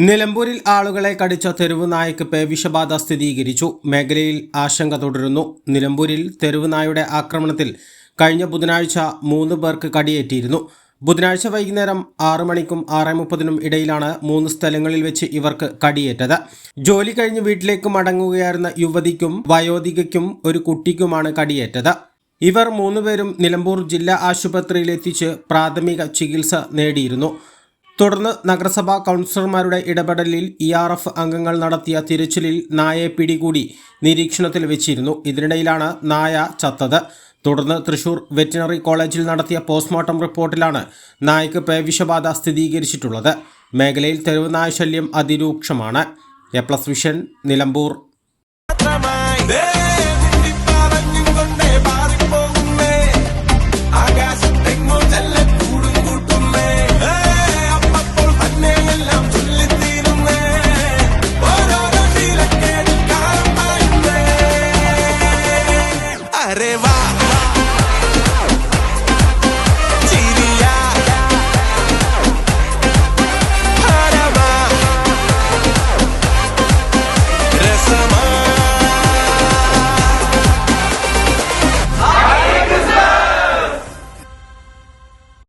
നിലമ്പൂരിൽ ആളുകളെ കടിച്ച തെരുവ് നായക്ക് പേവിഷബാധ സ്ഥിരീകരിച്ചു. മേഖലയിൽ ആശങ്ക തുടരുന്നു. നിലമ്പൂരിൽ തെരുവ് നായയുടെ ആക്രമണത്തിൽ കഴിഞ്ഞ ബുധനാഴ്ച മൂന്ന് പേർക്ക് കടിയേറ്റിയിരുന്നു. ബുധനാഴ്ച വൈകുന്നേരം ആറു മണിക്കും ആറ് മുപ്പതിനും ഇടയിലാണ് മൂന്ന് സ്ഥലങ്ങളിൽ വെച്ച് ഇവർക്ക് കടിയേറ്റത്. ജോലി കഴിഞ്ഞ് വീട്ടിലേക്ക് മടങ്ങുകയായിരുന്ന യുവതിക്കും വയോധികയ്ക്കും ഒരു കുട്ടിക്കുമാണ് കടിയേറ്റത്. ഇവർ മൂന്നുപേരും നിലമ്പൂർ ജില്ലാ ആശുപത്രിയിലെത്തിച്ച് പ്രാഥമിക ചികിത്സ നേടിയിരുന്നു. തുടർന്ന് നഗരസഭാ കൗൺസിലർമാരുടെ ഇടപെടലിൽ ഇ ആർ എഫ് അംഗങ്ങൾ നടത്തിയ തിരച്ചിലിൽ നായയെ പിടികൂടി നിരീക്ഷണത്തിൽ വെച്ചിരുന്നു. ഇതിനിടയിലാണ് നായ ചത്തത്. തുടർന്ന് തൃശൂർ വെറ്റിനറി കോളേജിൽ നടത്തിയ പോസ്റ്റ്മോർട്ടം റിപ്പോർട്ടിലാണ് നായക്ക് പേവിഷബാധ സ്ഥിരീകരിച്ചിട്ടുള്ളത്. മേഖലയിൽ തെരുവ് നായ ശല്യം അതിരൂക്ഷമാണ്. A plus vision Nilambur!